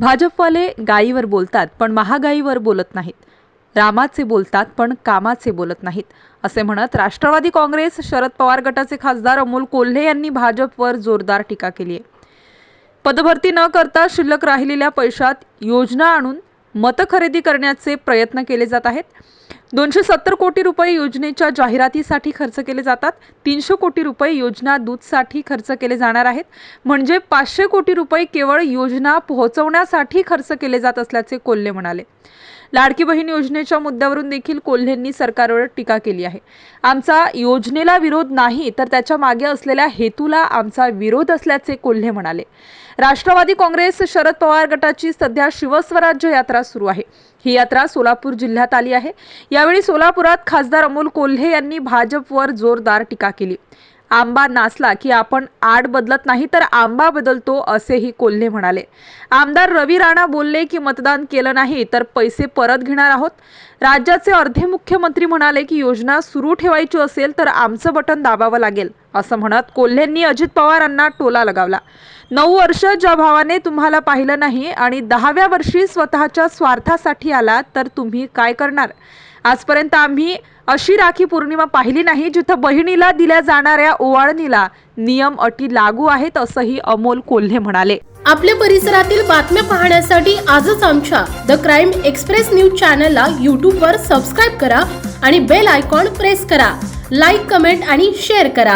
भाजपवाले गायीवर बोलतात पण महागाईवर बोलत नाहीत. रामाचे बोलतात पण कामाचे बोलत नाहीत असे म्हणत राष्ट्रवादी काँग्रेस शरद पवार गटाचे खासदार अमोल कोल्हे यांनी भाजपवर जोरदार टीका केली आहे. पदभरती न करता शिल्लक राहिलेल्या पैशात योजना आणून मतं खरेदी करण्याचे प्रयत्न केले जात आहेत. दोनशे सत्तर कोटी रुपये योजनेच्या जाहिरातीसाठी खर्च केले जातात. तीनशे कोटी रुपये योजना दूधसाठी खर्च केले जाणार आहेत. म्हणजे पाचशे कोटी रुपये केवळ योजना पोहोचवण्यासाठी खर्च केले जात असल्याचे कोल्हे म्हणाले. लाडकी बहीण योजनेच्या मुद्द्यावरून देखील कोल्हेंनी सरकारवर टीका केली आहे. आमचा योजनेला विरोध नाही तर त्याच्यामागे असलेल्या हेतूला आमचा विरोध असल्याचे कोल्हे म्हणाले. राष्ट्रवादी काँग्रेस शरद पवार गटाची सध्या शिवस्वराज्य यात्रा सुरू आहे. ही यात्रा सोलापूर जिल्ह्यात आली आहे. यावेळी सोलापुरात खासदार अमोल कोल्हे यांनी भाजपवर जोरदार टीका केली. आंबा नाचला की आपण आड बदलत नाही तर आंबा बदलतो असेही कोल्हे म्हणाले. आमदार रवी राणा बोलले की मतदान केलं नाही तर पैसे परत घेणार आहोत. राज्याचे अर्धे मुख्यमंत्री म्हणाले की योजना सुरू ठेवायची असेल तर आमचं बटन दाबावं लागेल. असं म्हणत कोल्हेंनी अजित पवारांना टोला लगावला. नऊ वर्ष ज्या भावाने तुम्हाला पाहिलं नाही आणि दहाव्या वर्षी स्वतःच्या स्वार्थासाठी आला तर तुम्ही काय करणार? आजपर्यंत आम्ही अशी राखी पौर्णिमा पाहिली नाही जिथं बहिणीला दिल्या जाणाऱ्या ओवाळणीला नियम अटी लागू आहेत असंही अमोल कोल्हे म्हणाले. आपल्या परिसरातील बातम्या पाहण्यासाठी आजच आमच्या द क्राईम एक्सप्रेस न्यूज चॅनलला यूट्यूबवर सबस्क्राईब करा आणि बेल आयकॉन प्रेस करा. लाईक कमेंट आणि शेअर करा.